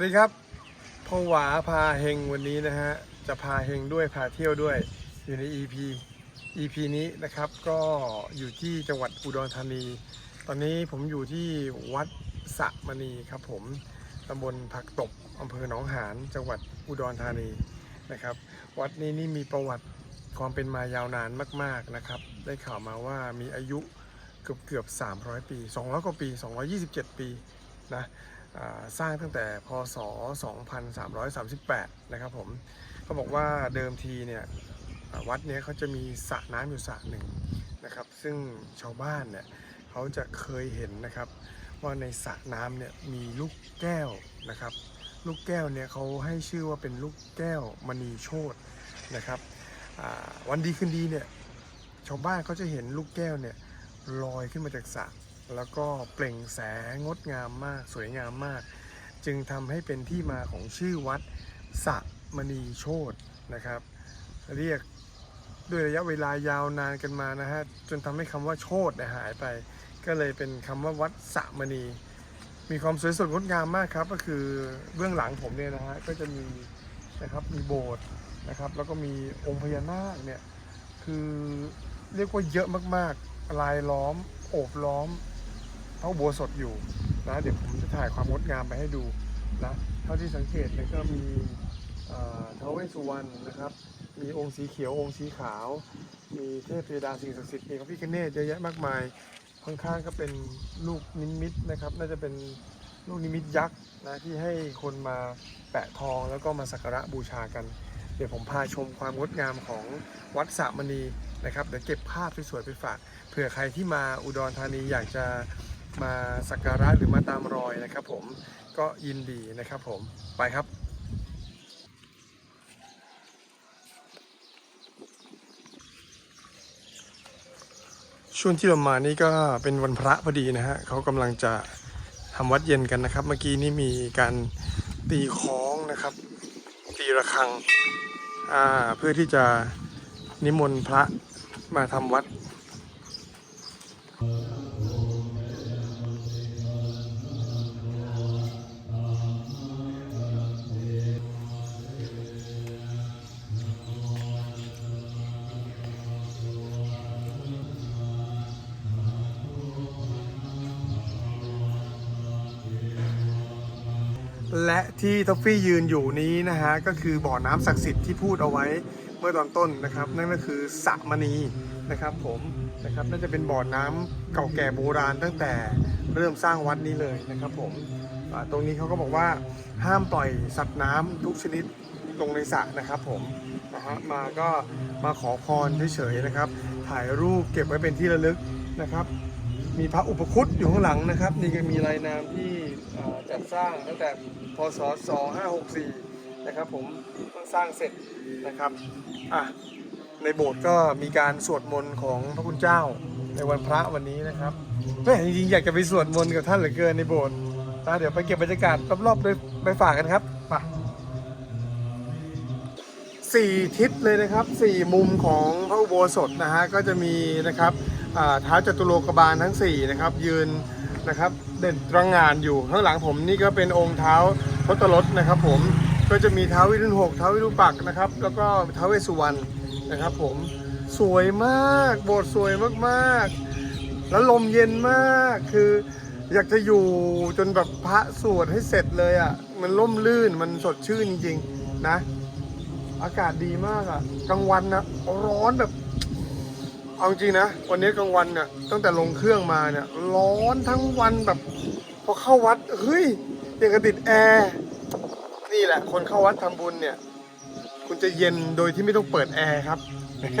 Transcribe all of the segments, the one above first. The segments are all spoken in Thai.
วัสดีครับพหวาพาเฮงวันนี้นะฮะ จะพาเฮงด้วยพาเที่ยวด้วยอยู่ใน EP EP นี้นะครับก็อยู่ที่จังหวัดอุดรธานี ตอนนี้ผมอยู่ที่วัดสะมณีครับผมตำบลผักตบอำเภอหนองหานจังหวัดอุดรธานีนะครับ วัดนี้นี่มีประวัติความเป็นมายาวนานมาก ๆนะครับ ได้ข่าวมาว่ามีอายุเกือบเกือบ300 ปี 200 กว่าปี 227 ปีนะ สร้างตั้งแต่พศ 2338 นะครับผมเขาบอกว่าเดิมทีเนี่ยวัดเนี้ยเขาจะมีสระน้ำอยู่สระหนึ่งนะครับ ซึ่งชาวบ้านเนี่ยเขาจะเคยเห็นนะครับว่าในสระน้ำเนี่ยมีลูกแก้วนะครับ ลูกแก้วเนี่ยเขาให้ชื่อว่าเป็นลูกแก้วมณีโชตนะครับวันดีคืนดีเนี่ยชาวบ้านเขาจะเห็นลูกแก้วเนี่ยลอยขึ้นมาจากสระ แล้วก็เปล่งแสงงดงามมาก สวยงามมาก จึงทำให้เป็นที่มาของชื่อวัดสะมณีโชตนะครับ เรียกด้วยระยะเวลายาวนานกันมานะฮะจนทำให้คำว่าโชตหายไป ก็เลยเป็นคำว่าวัดสะมณี มีความสวยสดงดงามมากครับ ก็คือเบื้องหลังผมเนี่ยนะฮะก็จะมีนะครับมีโบสถ์นะครับแล้วก็มีองค์พญานาคเนี่ยคือเรียกว่าเยอะมากๆ ลายล้อม โอบล้อม พระอุโบสถอยู่นะเดี๋ยวผมจะถ่ายความงดงามไปให้ดูนะเท่าที่สังเกตเนี่ยก็มีเท้าวเวสุวรรณนะครับ มีองค์สีเขียวองค์สีขาว มีเทพเทวดาสิ่งศักดิ์สิทธิ์มีพระพิฆเนศเยอะแยะมากมายข้างๆก็เป็นลูกนิมิตนะครับ น่าจะเป็นลูกนิมิตยักษ์นะที่ให้คนมาแปะทองแล้วก็มาสักการะบูชากัน เดี๋ยวผมพาชมความงดงามของวัดสระมณีนะครับเดี๋ยวเก็บภาพสวยๆไปฝากเผื่อใครที่มาอุดรธานีอยากจะ มาสักการะหรือมาตามรอยนะครับ ผมก็ยินดีนะครับ ผมไปครับช่วงที่เรามานี่ก็เป็นวันพระพอดีนะฮะเขากำลังจะทำวัดเย็นกันนะครับ เมื่อกี้นี่มีการตีคล้องนะครับ ตีระฆังอ่าเพื่อที่จะนิมนต์พระมาทำวัด และที่ท็อฟฟี่ยืนอยู่นี้นะฮะก็คือบ่อน้ำศักดิ์สิทธิ์ที่พูดเอาไว้เมื่อตอนต้นนะครับ นั่นก็คือสระมณีนะครับผมนะครับน่าจะเป็นบ่อน้ำเก่าแก่โบราณตั้งแต่เริ่มสร้างวัดนี้เลยนะครับผมตรงนี้เขาก็บอกว่าห้ามปล่อยสัตว์น้ำทุกชนิดลงในสระนะครับผมนะฮะมาก็มาขอพรเฉยๆนะครับ ถ่ายรูปเก็บไว้เป็นที่ระลึกนะครับ มีพระอุปคุตอยู่ข้างหลังนะครับ นี่ก็มีรายนามที่จัดสร้างตั้งแต่พศ 2564 นะครับผมเพิ่งสร้างเสร็จนะครับอะในโบสถ์ก็มีการสวดมนต์ของพระคุณเจ้าในวันพระวันนี้นะครับแม่จริงๆอยากจะไปสวดมนต์กับท่านเหลือเกินในโบสถ์นะเดี๋ยวไปเก็บบรรยากาศรอบๆไปไปฝากกันครับไป สี่ทิศเลยนะครับสี่มุมของพระอุโบสถนะฮะก็จะมีนะครับท้าวจตุโลกบาลทั้ง 4 นะครับ ยืนนะครับเด่นตระงานอยู่ข้างหลังผมนี่ก็เป็นองค์เท้าทศรถนะครับผมก็จะมีเท้าววิรุณหกท้าววิรุปักษ์นะครับ แล้วก็ท้าวเวสสุวรรณนะครับ ผมสวยมากโบสถ์สวยมากๆ แล้วลมเย็นมากคืออยากจะอยู่จนแบบพระสวดให้เสร็จเลยอะ่ะมันล่มลื่นมันสดชื่นจริงๆนะ อากาศดีมากอะ่ะกลางวันนะร้อนแบบ เอาจริงนะ วันนี้กลางวันเนี่ยตั้งแต่ลงเครื่องมาเนี่ย ร้อนทั้งวันแบบพอเข้าวัดเฮ้ยอย่างกับติดแอร์นี่แหละ คนเข้าวัดทำบุญเนี่ย คุณจะเย็นโดยที่ไม่ต้องเปิดแอร์ครับแ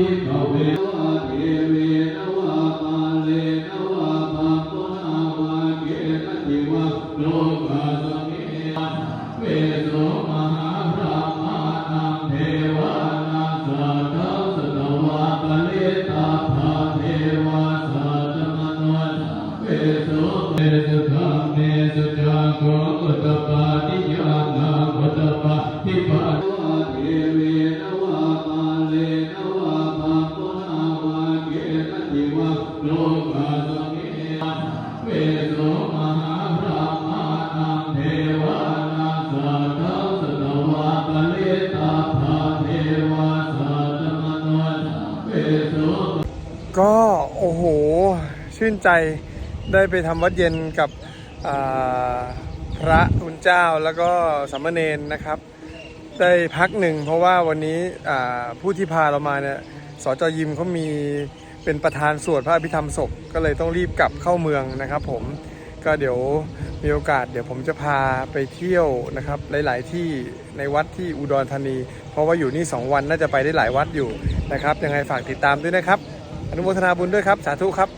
หั ชื่นใจได้ไปทำวัดเย็นกับพระคุณเจ้าแล้วก็สามเณรนะครับ ได้พักหนึ่งเพราะว่าวันนี้ผู้ที่พาเรามาเนี่ยสจยิมเขามีเป็นประธานสวดพระอภิธรรมศพ ก็เลยต้องรีบกลับเข้าเมืองนะครับผมก็เดี๋ยวมีโอกาสเดี๋ยวผมจะพาไปเที่ยวนะครับ หลาย ๆ ที่ในวัดที่อุดรธานี เพราะว่าอยู่นี่ 2 วันน่าจะไปได้หลายวัดอยู่นะครับ ยังไงฝากติดตามด้วยนะครับ อนุโมทนาบุญด้วยครับ สาธุครับ